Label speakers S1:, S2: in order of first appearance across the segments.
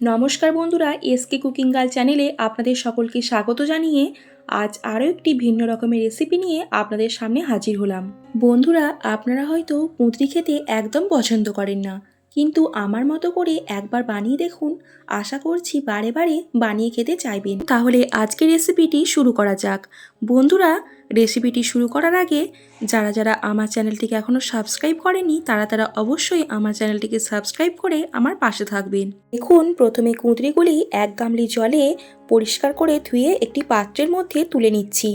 S1: নমস্কার বন্ধুরা SK cooking girl চ্যানেলে আপনাদের সকলকে স্বাগত জানিয়ে আজ আরও একটি ভিন্ন রকমের রেসিপি নিয়ে আপনাদের সামনে হাজির হলাম। বন্ধুরা, আপনারা হয়তো কুঁদরি খেতে একদম পছন্দ করেন না। কিন্তু আমার মতো করে একবার বানিয়ে দেখুন, আশা করছি বারে বারে বানিয়ে খেতে চাইবেন। তাহলে আজকের রেসিপিটি শুরু করা যাক। বন্ধুরা, রেসিপিটি শুরু করার আগে যারা যারা আমার চ্যানেলটিকে এখনও সাবস্ক্রাইব করেনি, তারা তারা অবশ্যই আমার চ্যানেলটিকে সাবস্ক্রাইব করে আমার পাশে থাকবেন। দেখুন, প্রথমে কুঁদরিগুলি এক গামলি জলে পরিষ্কার করে ধুয়ে একটি পাত্রের মধ্যে তুলে নিচ্ছি।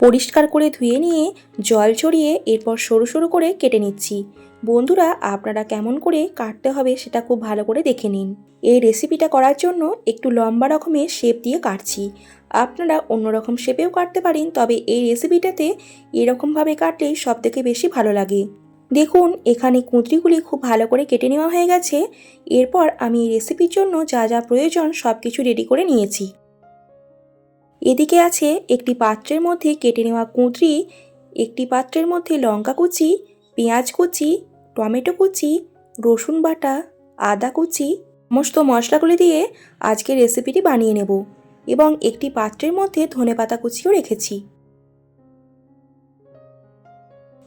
S1: পরিষ্কার করে ধুয়ে নিয়ে জল ছড়িয়ে এরপর সরু সরু করে কেটে নিচ্ছি। বন্ধুরা, আপনারা কেমন করে কাটতে হবে সেটা খুব ভালো করে দেখে নিন। এই রেসিপিটা করার জন্য একটু লম্বা রকমের শেপ দিয়ে কাটছি। আপনারা অন্যরকম শেপেও কাটতে পারেন, তবে এই রেসিপিটাতে এরকমভাবে কাটলেই সবথেকে বেশি ভালো লাগে। দেখুন, এখানে কুঁদরিগুলি খুব ভালো করে কেটে নেওয়া হয়ে গেছে। এরপর আমি এই রেসিপির জন্য যা যা প্রয়োজন সব কিছু রেডি করে নিয়েছি। এদিকে আছে একটি পাত্রের মধ্যে কেটে নেওয়া কুঁদরি, একটি পাত্রের মধ্যে লঙ্কা কুচি, পেঁয়াজ কুচি, টমেটো কুচি, রসুন বাটা, আদা কুচি, সমস্ত মশলাগুলি দিয়ে আজকে রেসিপিটি বানিয়ে নেব এবং একটি পাত্রের মধ্যে ধনেপাতা কুচিও রেখেছি।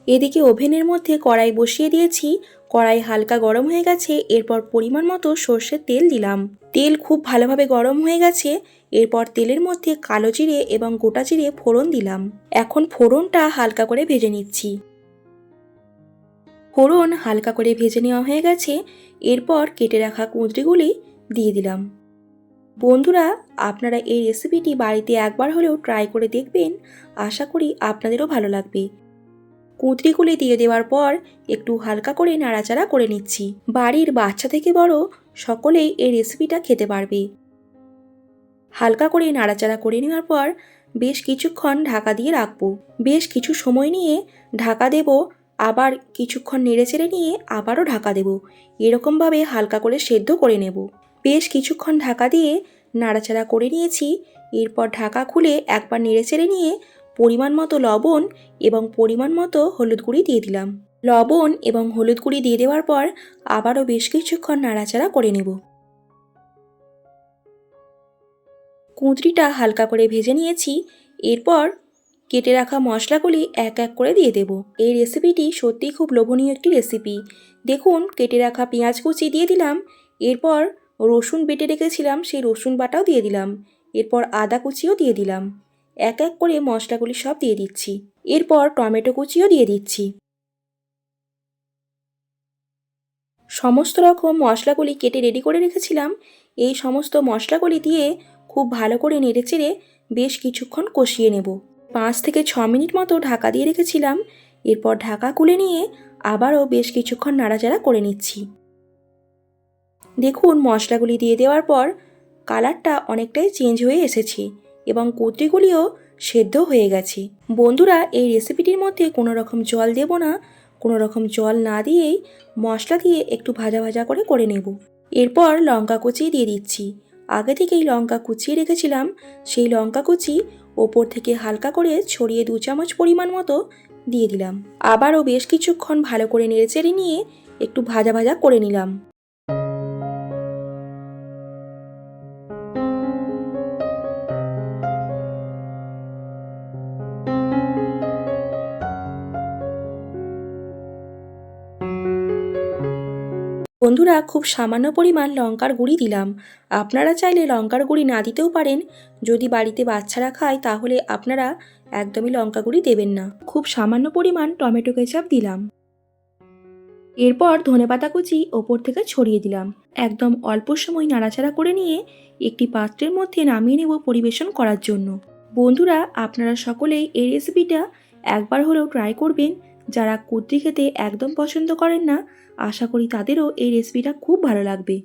S1: এদিকে ওভেনের মধ্যে কড়াই বসিয়ে দিয়েছি কড়াই হালকা গরম হয়ে গেছে, এরপর পরিমাণ মতো সর্ষের তেল দিলাম। তেল খুব ভালোভাবে গরম হয়ে গেছে, এরপর তেলের মধ্যে কালো জিরে এবং গোটা জিরে ফোড়ন দিলাম। এখন ফোড়নটা হালকা করে ভেজে নিচ্ছি। ফোড়ন হালকা করে ভেজে নেওয়া হয়ে গেছে, এরপর কেটে রাখা কুঁদরিগুলি দিয়ে দিলাম। বন্ধুরা, আপনারা এই রেসিপিটি বাড়িতে একবার হলেও ট্রাই করে দেখবেন। আশা করি আপনাদেরও ভালো লাগবে। কুঁদরিগুলি দিয়ে দেওয়ার পর একটু হালকা করে নাড়াচাড়া করে নিচ্ছি। বাড়ির বাচ্চা থেকে বড় সকলেই এই রেসিপিটা খেতে পারবে। হালকা করে নাড়াচাড়া করে নেওয়ার পর বেশ কিছুক্ষণ ঢাকা দিয়ে রাখব। বেশ কিছু সময় নিয়ে ঢাকা দেব, আবার কিছুক্ষণ নেড়ে নেড়েচেড়ে নিয়ে আবারও ঢাকা দেব। এরকমভাবে হালকা করে সেদ্ধ করে নেব। বেশ কিছুক্ষণ ঢাকা দিয়ে নাড়াচাড়া করে নিয়েছি। এরপর ঢাকা খুলে একবার নেড়ে নেড়েচেড়ে নিয়ে পরিমাণ মতো লবণ এবং পরিমাণ মতো হলুদ গুঁড়ি দিয়ে দিলাম। লবণ এবং হলুদ গুঁড়ি দিয়ে দেওয়ার পর আবারও বেশ কিছুক্ষণ নাড়াচাড়া করে নেব। কুঁদরিটা হালকা করে ভেজে নিয়েছি, এরপর কেটে রাখা মশলাগুলি এক এক করে দিয়ে দেব। এই রেসিপিটি সত্যিই খুব লোভনীয় একটি রেসিপি। দেখুন, কেটে রাখা পেঁয়াজ কুচি দিয়ে দিলাম, এরপর রসুন বেটে রেখেছিলাম, সেই রসুন বাটাও দিয়ে দিলাম, এরপর আদা কুচিও দিয়ে দিলাম। এক এক করে মশলাগুলি সব দিয়ে দিচ্ছি। এরপর টমেটো কুচিও দিয়ে দিচ্ছি। সমস্ত রকম মশলাগুলি কেটে রেডি করে রেখেছিলাম। এই সমস্ত মশলাগুলি দিয়ে খুব ভালো করে নেড়েচেড়ে বেশ কিছুক্ষণ কষিয়ে নেব। পাঁচ থেকে ছ মিনিট মতো ঢাকা দিয়ে রেখেছিলাম। এরপর ঢাকা খুলে নিয়ে আবারও বেশ কিছুক্ষণ নাড়াচাড়া করে নিচ্ছি। দেখুন, মশলাগুলি দিয়ে দেওয়ার পর কালারটা অনেকটাই চেঞ্জ হয়ে এসেছে। এবং কুদ্রিগুলিও সেদ্ধ হয়ে গেছে। বন্ধুরা, এই রেসিপিটির মধ্যে কোনো রকম জল দেব না। কোনো রকম জল না দিয়েই মশলা দিয়ে একটু ভাজা ভাজা করে করে নেব। এরপর লঙ্কা কুচি দিয়ে দিচ্ছি। আগে থেকেই লঙ্কা কুচিয়ে রেখেছিলাম। সেই লঙ্কা কুচি ওপর থেকে হালকা করে ছড়িয়ে দু চামচ পরিমাণ মতো দিয়ে দিলাম। আবারও বেশ কিছুক্ষণ ভালো করে নেড়েচেড়ে নিয়ে একটু ভাজা ভাজা করে নিলাম। বন্ধুরা, খুব সামান্য পরিমাণ লঙ্কার গুঁড়ি দিলাম। আপনারা চাইলে লঙ্কার গুঁড়ি না দিতেও পারেন। যদি বাড়িতে বাচ্চারা খায়, তাহলে আপনারা একদমই লঙ্কা গুঁড়ি দেবেন না। খুব সামান্য পরিমাণ টমেটো কেচাপ দিলাম। এরপর ধনেপাতা কুচি ওপর থেকে ছড়িয়ে দিলাম। একদম অল্প সময় নাড়াচাড়া করে নিয়ে একটি পাত্রের মধ্যে নামিয়ে নেব পরিবেশন করার জন্য। বন্ধুরা, আপনারা সকলেই এই রেসিপিটা একবার হলেও ট্রাই করবেন। যারা কুদ্রি খেতে একদম পছন্দ করেন না, আশা করি তাদেরও এই রেসিপিটা খুব ভালো লাগবে।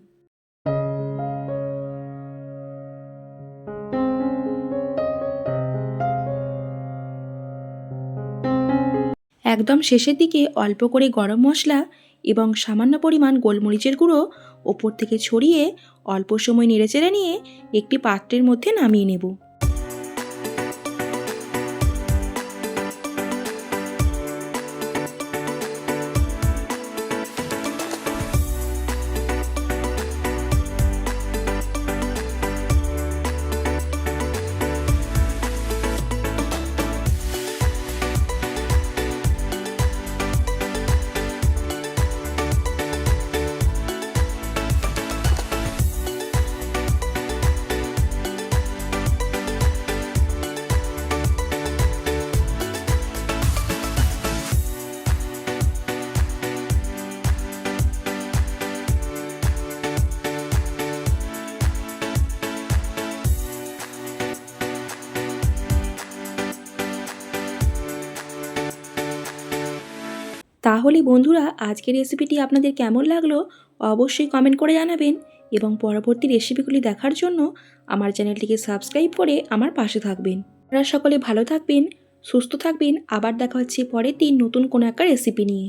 S1: একদম শেষের দিকে অল্প করে গরম মশলা এবং সামান্য পরিমাণ গোলমরিচের গুঁড়ো ওপর থেকে ছড়িয়ে অল্প সময় নেড়েচেড়ে নিয়ে একটি পাত্রের মধ্যে নামিয়ে নেব। তাহলে বন্ধুরা, আজকের রেসিপিটি আপনাদের কেমন লাগল অবশ্যই কমেন্ট করে জানাবেন এবং পরবর্তী রেসিপিগুলি দেখার জন্য আমার চ্যানেলটিকে সাবস্ক্রাইব করে আমার পাশে থাকবেন। আপনারা সকলে ভালো থাকবেন, সুস্থ থাকবেন। আবার দেখা হচ্ছে পরের দিন নতুন কোনো একটা রেসিপি নিয়ে।